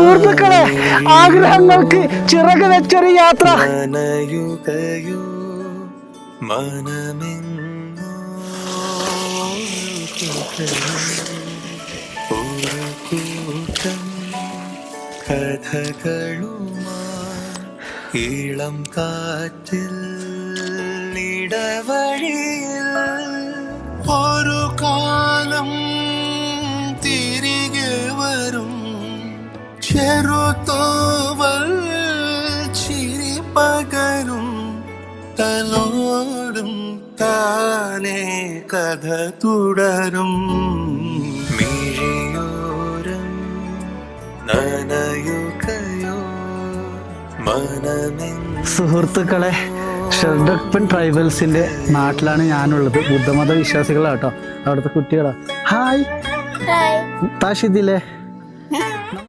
സുഹൃത്തുക്കളെ ആഗ്രഹങ്ങൾക്ക് ചിറക് വെച്ചൊരു യാത്ര. കഥകളുമായി ഇളം കാറ്റിൽ ഇടവഴിയിൽ ചെറുത്തോവൽ ചിരി പകരും തലോടും താനേ കഥ തുടരും. മിഴിയോരം നനയുകയോ സുഹൃത്തുക്കളെ ഷെർഡപ്പൻ ട്രൈബൽസിന്റെ നാട്ടിലാണ് ഞാനുള്ളത്. ബുദ്ധമത വിശ്വാസികളാട്ടോ അവിടുത്തെ കുട്ടികളാ. ഹായ്. താഷിദിലെ